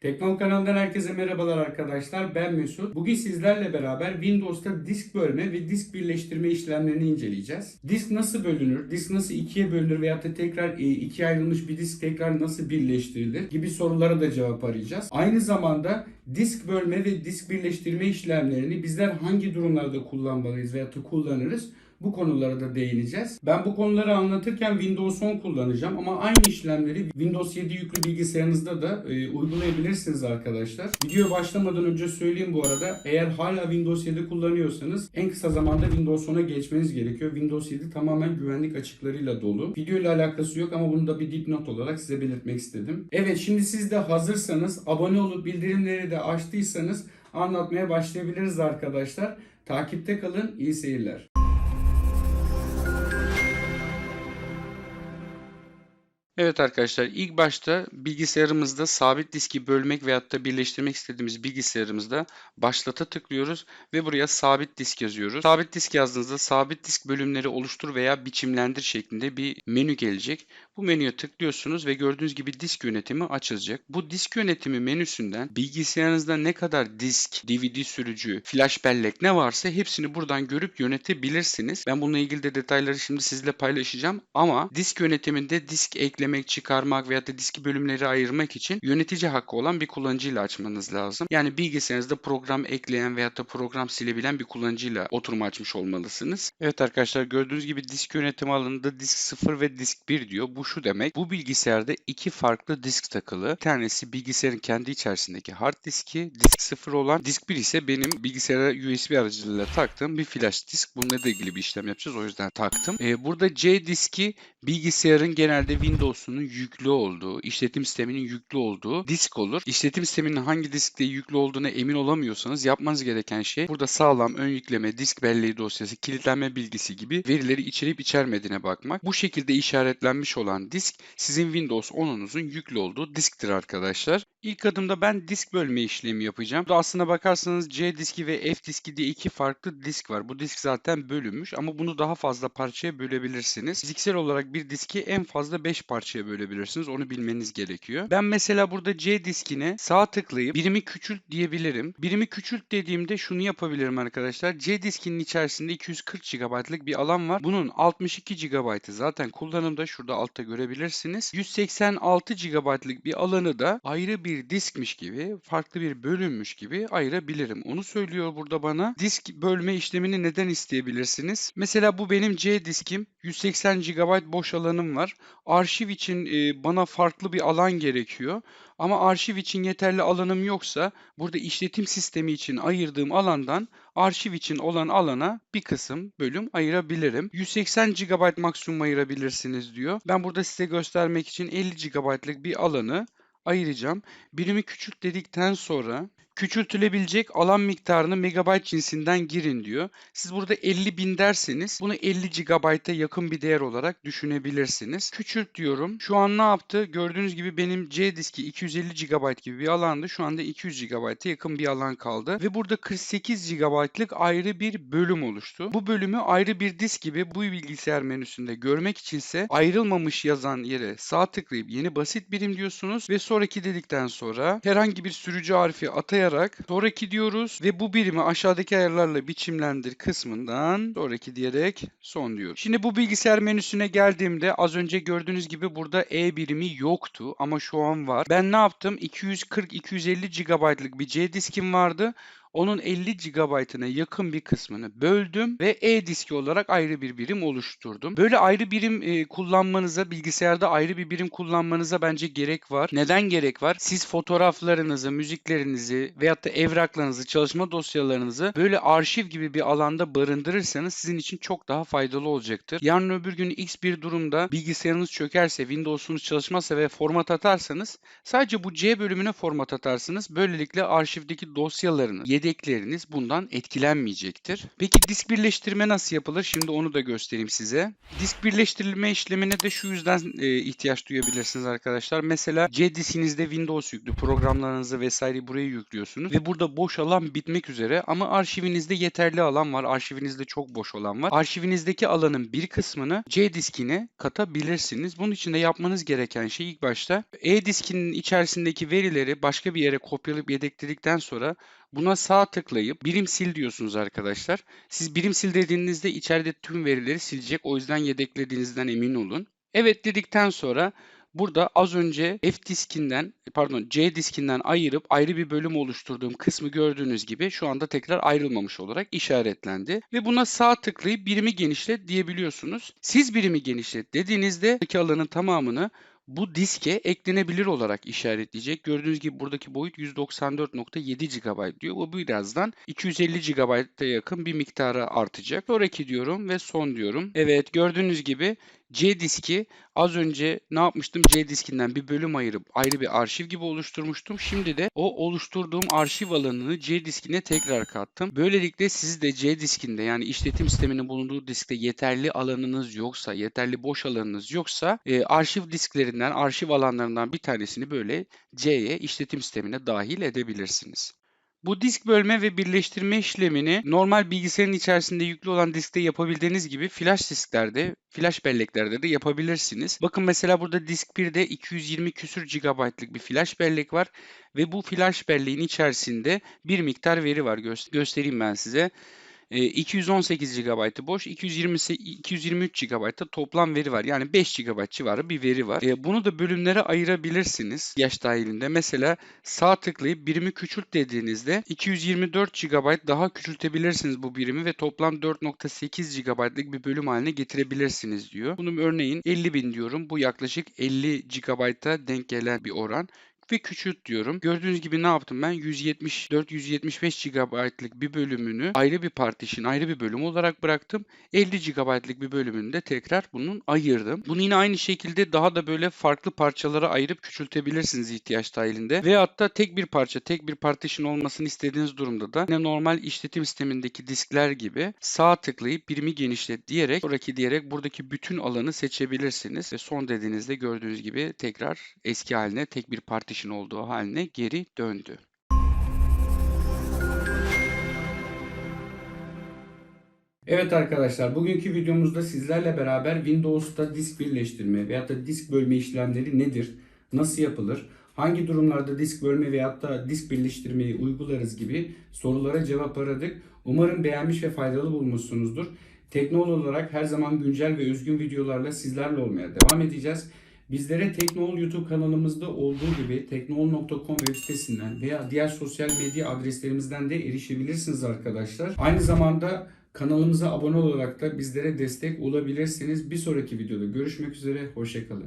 Teknom kanalından herkese merhabalar arkadaşlar. Ben Mesut. Bugün sizlerle beraber Windows'ta disk bölme ve disk birleştirme işlemlerini inceleyeceğiz. Disk nasıl bölünür? Disk nasıl ikiye bölünür veyahut da tekrar e, ikiye ayrılmış bir disk tekrar nasıl birleştirilir? Gibi sorulara da cevap arayacağız. Aynı zamanda disk bölme ve disk birleştirme işlemlerini bizler hangi durumlarda kullanmalıyız veyahut da kullanırız? Bu konulara da değineceğiz. Ben bu konuları anlatırken Windows 10 kullanacağım ama aynı işlemleri Windows 7 yüklü bilgisayarınızda da e, uygulayabilirsiniz arkadaşlar. Videoya başlamadan önce söyleyeyim bu arada. Eğer hala Windows 7 kullanıyorsanız en kısa zamanda Windows 10'a geçmeniz gerekiyor. Windows 7 tamamen güvenlik açıklarıyla dolu. Video ile alakası yok ama bunu da bir dipnot olarak size belirtmek istedim. Evet şimdi siz de hazırsanız abone olup bildirimleri de açtıysanız anlatmaya başlayabiliriz arkadaşlar. Takipte kalın. İyi seyirler. Evet arkadaşlar ilk başta bilgisayarımızda sabit diski bölmek veyahut da birleştirmek istediğimiz bilgisayarımızda başlata tıklıyoruz ve buraya sabit disk yazıyoruz. Sabit disk yazdığınızda sabit disk bölümleri oluştur veya biçimlendir şeklinde bir menü gelecek. Bu menüye tıklıyorsunuz ve gördüğünüz gibi disk yönetimi açılacak. Bu disk yönetimi menüsünden bilgisayarınızda ne kadar disk, DVD sürücü, flash bellek ne varsa hepsini buradan görüp yönetebilirsiniz. Ben bununla ilgili de detayları şimdi sizle paylaşacağım ama disk yönetiminde disk eklemek, çıkarmak veya da diski bölümleri ayırmak için yönetici hakkı olan bir kullanıcıyla açmanız lazım. Yani bilgisayarınızda program ekleyen veya da program silebilen bir kullanıcıyla oturum açmış olmalısınız. Evet arkadaşlar gördüğünüz gibi disk yönetimi alanında disk 0 ve disk 1 diyor. Bu şu demek. Bu bilgisayarda iki farklı disk takılı. Bir tanesi bilgisayarın kendi içerisindeki hard diski, disk 0 olan. Disk 1 ise benim bilgisayara USB aracılığıyla taktığım bir flash disk. Bununla da ilgili bir işlem yapacağız. O yüzden taktım. Ee, burada C diski bilgisayarın genelde Windows'unun yüklü olduğu, işletim sisteminin yüklü olduğu disk olur. İşletim sisteminin hangi diskte yüklü olduğuna emin olamıyorsanız yapmanız gereken şey burada sağlam ön yükleme, disk belleği dosyası, kilitlenme bilgisi gibi verileri içerip içermediğine bakmak. Bu şekilde işaretlenmiş olan disk sizin Windows 10'unuzun yüklü olduğu disktir arkadaşlar. İlk adımda ben disk bölme işlemi yapacağım. Burada aslına bakarsanız C diski ve F diski diye iki farklı disk var. Bu disk zaten bölünmüş ama bunu daha fazla parçaya bölebilirsiniz. Fiziksel olarak bir diski en fazla 5 parçaya bölebilirsiniz. Onu bilmeniz gerekiyor. Ben mesela burada C diskine sağ tıklayıp birimi küçült diyebilirim. Birimi küçült dediğimde şunu yapabilirim arkadaşlar. C diskinin içerisinde 240 GB'lık bir alan var. Bunun 62 GB'ı zaten kullanımda. Şurada altta görebilirsiniz. 186 GB'lık bir alanı da ayrı bir diskmiş gibi, farklı bir bölünmüş gibi ayırabilirim. Onu söylüyor burada bana. Disk bölme işlemini neden isteyebilirsiniz? Mesela bu benim C diskim. 180 GB boş alanım var. Arşiv için e, bana farklı bir alan gerekiyor. Ama arşiv için yeterli alanım yoksa burada işletim sistemi için ayırdığım alandan arşiv için olan alana bir kısım bölüm ayırabilirim. 180 GB maksimum ayırabilirsiniz diyor. Ben burada size göstermek için 50 GB'lık bir alanı ayıracağım. Birimi küçült dedikten sonra küçültülebilecek alan miktarını megabayt cinsinden girin diyor. Siz burada 50 bin derseniz bunu 50 GB'a yakın bir değer olarak düşünebilirsiniz. Küçült diyorum. Şu an ne yaptı? Gördüğünüz gibi benim C diski 250 GB gibi bir alandı. Şu anda 200 GB'a yakın bir alan kaldı. Ve burada 48 GB'lık ayrı bir bölüm oluştu. Bu bölümü ayrı bir disk gibi bu bilgisayar menüsünde görmek içinse ayrılmamış yazan yere sağ tıklayıp yeni basit birim diyorsunuz ve sonraki dedikten sonra herhangi bir sürücü harfi atayarak sonraki diyoruz ve bu birimi aşağıdaki ayarlarla biçimlendir kısmından sonraki diyerek son diyoruz. Şimdi bu bilgisayar menüsüne geldiğimde az önce gördüğünüz gibi burada E birimi yoktu ama şu an var. Ben ne yaptım? 240-250 GB'lık bir C diskim vardı. Onun 50 GB'ına yakın bir kısmını böldüm ve E-diski olarak ayrı bir birim oluşturdum. Böyle ayrı birim e, kullanmanıza, bilgisayarda ayrı bir birim kullanmanıza bence gerek var. Neden gerek var? Siz fotoğraflarınızı, müziklerinizi veyahut da evraklarınızı, çalışma dosyalarınızı böyle arşiv gibi bir alanda barındırırsanız sizin için çok daha faydalı olacaktır. Yarın öbür gün X bir durumda bilgisayarınız çökerse, Windows'unuz çalışmazsa ve format atarsanız sadece bu C bölümüne format atarsınız. Böylelikle arşivdeki dosyalarını, yedek yedekleriniz bundan etkilenmeyecektir. Peki disk birleştirme nasıl yapılır? Şimdi onu da göstereyim size. Disk birleştirilme işlemine de şu yüzden e, ihtiyaç duyabilirsiniz arkadaşlar. Mesela C diskinizde Windows yüklü programlarınızı vesaire buraya yüklüyorsunuz ve burada boş alan bitmek üzere ama arşivinizde yeterli alan var. Arşivinizde çok boş alan var. Arşivinizdeki alanın bir kısmını C diskine katabilirsiniz. Bunun için de yapmanız gereken şey ilk başta E diskinin içerisindeki verileri başka bir yere kopyalayıp yedekledikten sonra buna sağ tıklayıp birim sil diyorsunuz arkadaşlar. Siz birim sil dediğinizde içeride tüm verileri silecek. O yüzden yedeklediğinizden emin olun. Evet dedikten sonra burada az önce F diskinden pardon C diskinden ayırıp ayrı bir bölüm oluşturduğum kısmı gördüğünüz gibi şu anda tekrar ayrılmamış olarak işaretlendi. Ve buna sağ tıklayıp birimi genişlet diyebiliyorsunuz. Siz birimi genişlet dediğinizde alanın tamamını bu diske eklenebilir olarak işaretleyecek. Gördüğünüz gibi buradaki boyut 194.7 GB diyor. Bu birazdan 250 GB'a yakın bir miktara artacak. Sonraki diyorum ve son diyorum. Evet gördüğünüz gibi C diski az önce ne yapmıştım? C diskinden bir bölüm ayırıp ayrı bir arşiv gibi oluşturmuştum. Şimdi de o oluşturduğum arşiv alanını C diskine tekrar kattım. Böylelikle siz de C diskinde yani işletim sisteminin bulunduğu diskte yeterli alanınız yoksa, yeterli boş alanınız yoksa e, arşiv disklerinden, arşiv alanlarından bir tanesini böyle C'ye işletim sistemine dahil edebilirsiniz. Bu disk bölme ve birleştirme işlemini normal bilgisayarın içerisinde yüklü olan diskte yapabildiğiniz gibi flash disklerde, flash belleklerde de yapabilirsiniz. Bakın mesela burada disk 1'de 220 küsür GB'lık bir flash bellek var ve bu flash belleğin içerisinde bir miktar veri var. Gö- göstereyim ben size. E, 218 GB boş, 220, 223 GB toplam veri var. Yani 5 GB civarı bir veri var. E, bunu da bölümlere ayırabilirsiniz yaş dahilinde. Mesela sağ tıklayıp birimi küçült dediğinizde 224 GB daha küçültebilirsiniz bu birimi ve toplam 4.8 GB'lık bir bölüm haline getirebilirsiniz diyor. Bunun örneğin 50.000 diyorum. Bu yaklaşık 50 GB'a denk gelen bir oran ve küçült diyorum. Gördüğünüz gibi ne yaptım ben? 174-175 GB'lık bir bölümünü ayrı bir partition, ayrı bir bölüm olarak bıraktım. 50 GB'lık bir bölümünü de tekrar bunun ayırdım. Bunu yine aynı şekilde daha da böyle farklı parçalara ayırıp küçültebilirsiniz ihtiyaç dahilinde. Veyahut da tek bir parça, tek bir partition olmasını istediğiniz durumda da yine normal işletim sistemindeki diskler gibi sağ tıklayıp birimi genişlet diyerek sonraki diyerek buradaki bütün alanı seçebilirsiniz. Ve son dediğinizde gördüğünüz gibi tekrar eski haline tek bir partition olduğu haline geri döndü. Evet arkadaşlar bugünkü videomuzda sizlerle beraber Windows'ta disk birleştirme veyahut da disk bölme işlemleri nedir? Nasıl yapılır? Hangi durumlarda disk bölme veyahut da disk birleştirmeyi uygularız gibi sorulara cevap aradık. Umarım beğenmiş ve faydalı bulmuşsunuzdur. Teknol olarak her zaman güncel ve özgün videolarla sizlerle olmaya devam edeceğiz. Bizlere Teknol YouTube kanalımızda olduğu gibi teknol.com web sitesinden veya diğer sosyal medya adreslerimizden de erişebilirsiniz arkadaşlar. Aynı zamanda kanalımıza abone olarak da bizlere destek olabilirsiniz. Bir sonraki videoda görüşmek üzere, hoşçakalın.